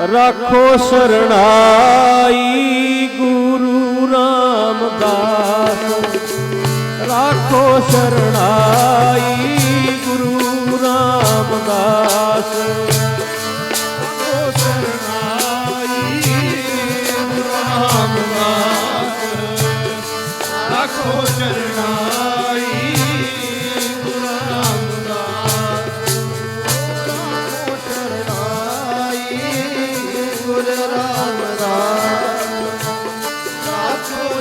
ਰਾਖੋ ਸਰਣਾਈ ਗੁਰੂ ਰਾਮਦਾਸ। ਰਾਖੋ ਸਰਣਾਈ ਗੁਰੂ ਰਾਮਦਾਸ। ਰਾਖੋ ਸਰਣਾਈ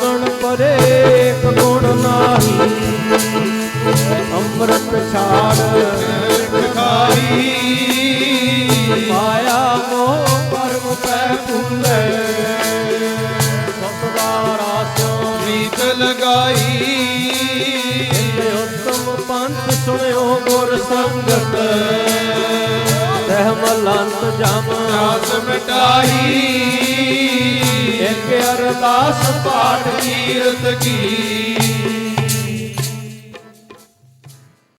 ਗੁਣ ਪਰੇ ਗੁਣ ਨਾਹੀ ਅੰਮ੍ਰਿਤ ਛਾੜ ਖਾਈ ਮਾਇਆ ਮੋਹ ਪਰਮ ਪੈ ਫੁੱਲੇ। ਗੁਰ ਸੰਗਤ। ਸਹਿ ਮਲੰਤ ਜਮ। ਆਸ ਮਿਟਾਈ। ਇੱਕ ਅਰਦਾਸ ਪਾਠ ਕੀਰਤ ਕੀ।